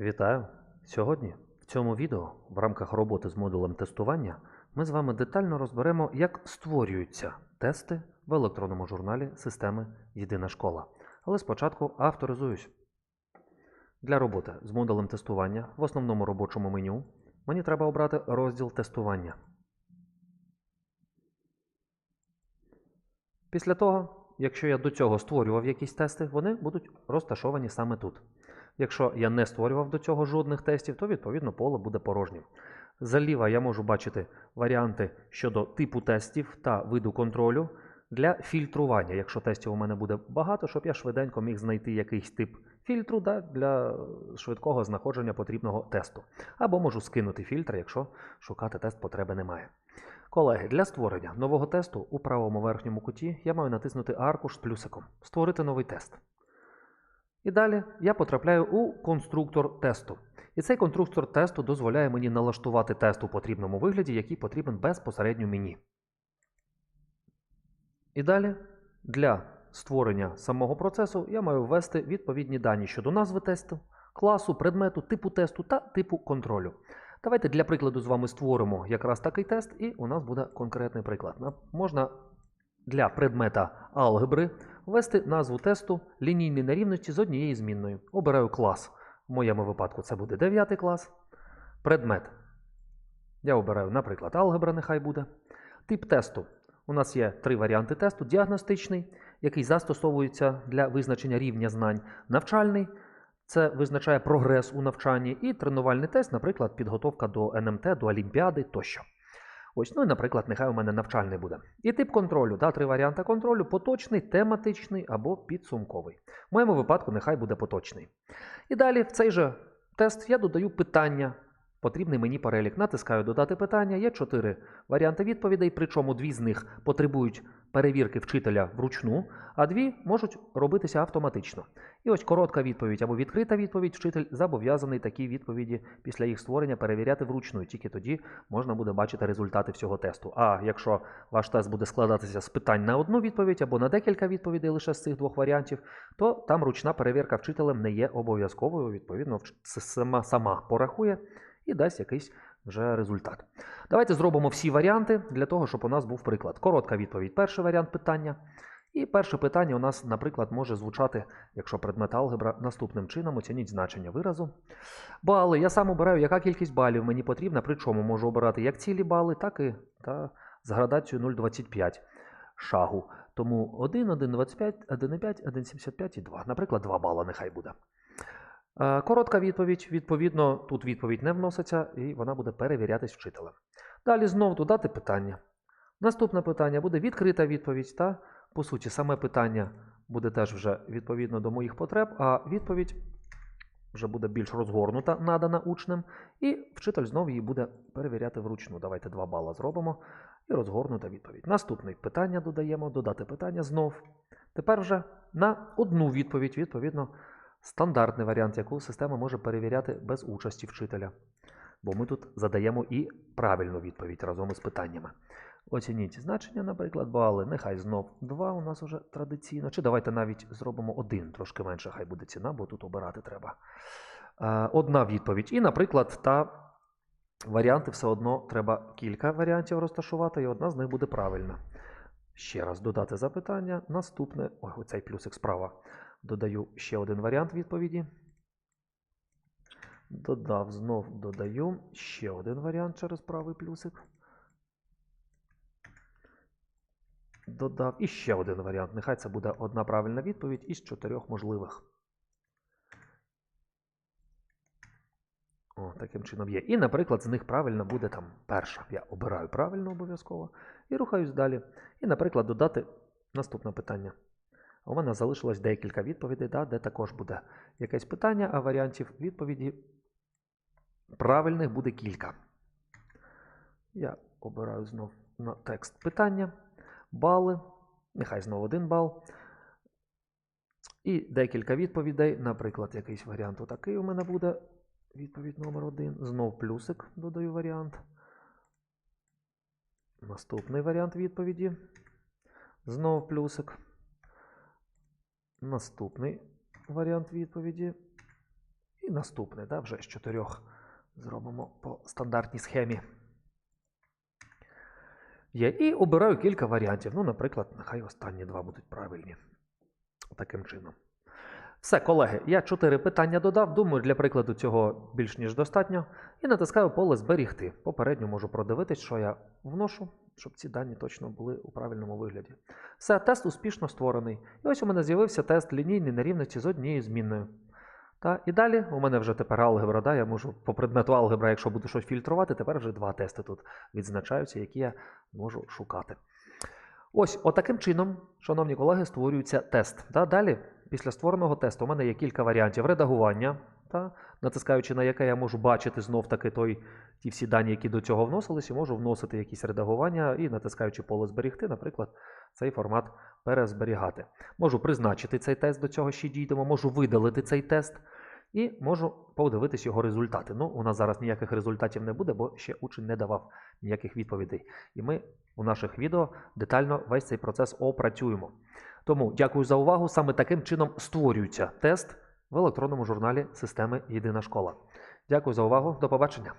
Вітаю! Сьогодні в цьому відео в рамках роботи з модулем тестування ми з вами детально розберемо, як створюються тести в електронному журналі системи Єдина школа. Але спочатку авторизуюсь. Для роботи з модулем тестування в основному робочому меню мені треба обрати розділ тестування. Після того, якщо я до цього створював якісь тести, вони будуть розташовані саме тут. Якщо я не створював до цього жодних тестів, то відповідно поле буде порожнім. Заліва я можу бачити варіанти щодо типу тестів та виду контролю для фільтрування. Якщо тестів у мене буде багато, щоб я швиденько міг знайти якийсь тип фільтру да, для швидкого знаходження потрібного тесту. Або можу скинути фільтр, якщо шукати тест потреби немає. Колеги, для створення нового тесту у правому верхньому куті я маю натиснути аркуш з плюсиком Створити новий тест. І далі я потрапляю у конструктор тесту. І цей конструктор тесту дозволяє мені налаштувати тест у потрібному вигляді, який потрібен безпосередньо мені. І далі для створення самого процесу я маю ввести відповідні дані щодо назви тесту, класу, предмету, типу тесту та типу контролю. Давайте для прикладу з вами створимо якраз такий тест, і у нас буде конкретний приклад. Можна для предмета алгебри ввести назву тесту лінійні нерівності з однією змінною. Обираю клас. В моєму випадку це буде 9 клас. Предмет. Я обираю, наприклад, алгебра, нехай буде. Тип тесту. У нас є три варіанти тесту: діагностичний, який застосовується для визначення рівня знань, навчальний. Це визначає прогрес у навчанні, і тренувальний тест, наприклад, підготовка до НМТ, до Олімпіади тощо. Ось, ну і, наприклад, нехай у мене навчальний буде. І тип контролю, да, три варіанти контролю: поточний, тематичний або підсумковий. В моєму випадку нехай буде поточний. І далі в цей же тест я додаю питання. Потрібний мені перелік. Натискаю додати питання. Є чотири варіанти відповідей, причому дві з них потребують перевірки вчителя вручну, а дві можуть робитися автоматично. І ось коротка відповідь або відкрита відповідь. Вчитель зобов'язаний такі відповіді після їх створення перевіряти вручну. Тільки тоді можна буде бачити результати всього тесту. А якщо ваш тест буде складатися з питань на одну відповідь або на декілька відповідей лише з цих двох варіантів, то там ручна перевірка вчителем не є обов'язковою. Відповідно, сама порахує і дасть якийсь вже результат. Давайте зробимо всі варіанти для того, щоб у нас був приклад. Коротка відповідь. Перший варіант питання. І перше питання у нас, наприклад, може звучати, якщо предмет алгебра, наступним чином оцініть значення виразу. Бали. Я сам обираю, яка кількість балів мені потрібна, причому можу обирати як цілі бали, так і та, з градацією 0,25 шагу. Тому 1, 1,25, 1,5, 1,75 і 2. Наприклад, 2 бала нехай буде. Е, Коротка відповідь. Відповідно, тут відповідь не вноситься, і вона буде перевірятись вчителем. Далі знов додати питання. Наступне питання буде відкрита відповідь, та, по суті, саме питання буде теж вже відповідно до моїх потреб, а відповідь вже буде більш розгорнута, надана учнем, і вчитель знов її буде перевіряти вручну. Давайте 2 бала зробимо і розгорнута відповідь. Наступне питання додаємо, додати питання знов. Тепер вже на одну відповідь, відповідно, стандартний варіант, яку система може перевіряти без участі вчителя. Бо ми тут задаємо і правильну відповідь разом із питаннями. Оцініть значення, наприклад, бали. Нехай знов 2 у нас вже традиційно. Чи давайте навіть зробимо один, трошки менше, хай буде ціна, бо тут обирати треба. Е, Одна відповідь. І, наприклад, та варіанти все одно треба кілька варіантів розташувати, і одна з них буде правильна. Ще раз додати запитання. Наступне, ой, оцей плюсик справа. Додаю ще один варіант відповіді. Додав, знов додаю ще один варіант через правий плюсик. Додав і ще один варіант. Нехай це буде одна правильна відповідь із чотирьох можливих. О, таким чином є. І, наприклад, з них правильно буде там перша. Я обираю правильно обов'язково і рухаюсь далі. І, наприклад, додати наступне питання. У мене залишилось декілька відповідей, да, де також буде якесь питання, а варіантів відповіді правильних буде кілька. Я обираю знов на текст питання, бали, нехай знову один бал. І декілька відповідей. Наприклад, якийсь варіант отакий у мене буде. Відповідь номер один. Знов плюсик додаю варіант. Наступний варіант відповіді. Знов плюсик. Наступний варіант відповіді. І наступний, да, вже з чотирьох зробимо по стандартній схемі. Є. І обираю кілька варіантів. Ну, наприклад, нехай останні два будуть правильні. Таким чином. Все, колеги, я чотири питання додав. Думаю, для прикладу цього більш ніж достатньо. І натискаю поле Зберігти. Попередньо можу продивитись, що я вношу, щоб ці дані точно були у правильному вигляді. Все, тест успішно створений. І ось у мене з'явився тест лінійної нерівності з однією змінною. Та, і далі у мене вже тепер алгебра, да, я можу по предмету алгебра, якщо буду щось фільтрувати, тепер вже два тести тут відзначаються, які я можу шукати. Ось, отаким чином, шановні колеги, створюється тест. Та, далі, після створеного тесту, у мене є кілька варіантів редагування, та, натискаючи на яке я можу бачити знов-таки той, ті всі дані, які до цього вносилися, можу вносити якісь редагування і натискаючи поле зберігти, наприклад, цей формат перезберігати. Можу призначити цей тест, до цього ще дійдемо, можу видалити цей тест і можу подивитись його результати. Ну, у нас зараз ніяких результатів не буде, бо ще учень не давав ніяких відповідей. І ми у наших відео детально весь цей процес опрацюємо. Тому дякую за увагу. Саме таким чином створюється тест в електронному журналі системи Єдина школа. Дякую за увагу. До побачення.